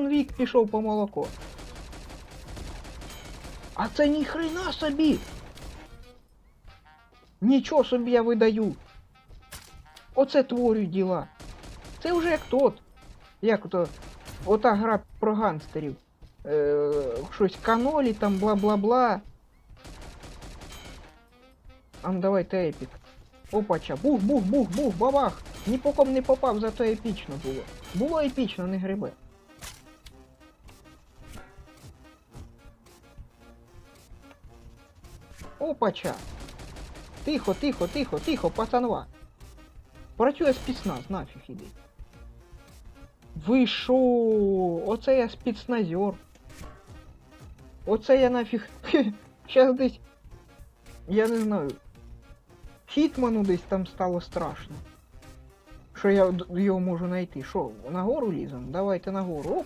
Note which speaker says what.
Speaker 1: Джон Вік пішов по молоко. А це ніхрена собі! Нічого собі я видаю. Оце творю діла. Це вже як тот. Як то. Ота гра про гангстерів. Е, щось канолі там бла-бла-бла. А ну давайте епік. Опача, бух, бух, бух, бух, бабах! Ні по ком не попав, зато епічно було. Було епічно, не грибе. Опача! Тихо, тихо, тихо, тихо, пацанва. Працює спецназ, нафіг іди. Ви шо? Оце я спецназер. Оце я нафіг. Щас десь. Я не знаю. Хітману десь там стало страшно. Що я його можу знайти. Що, нагору лізем? Давайте нагору. Опа.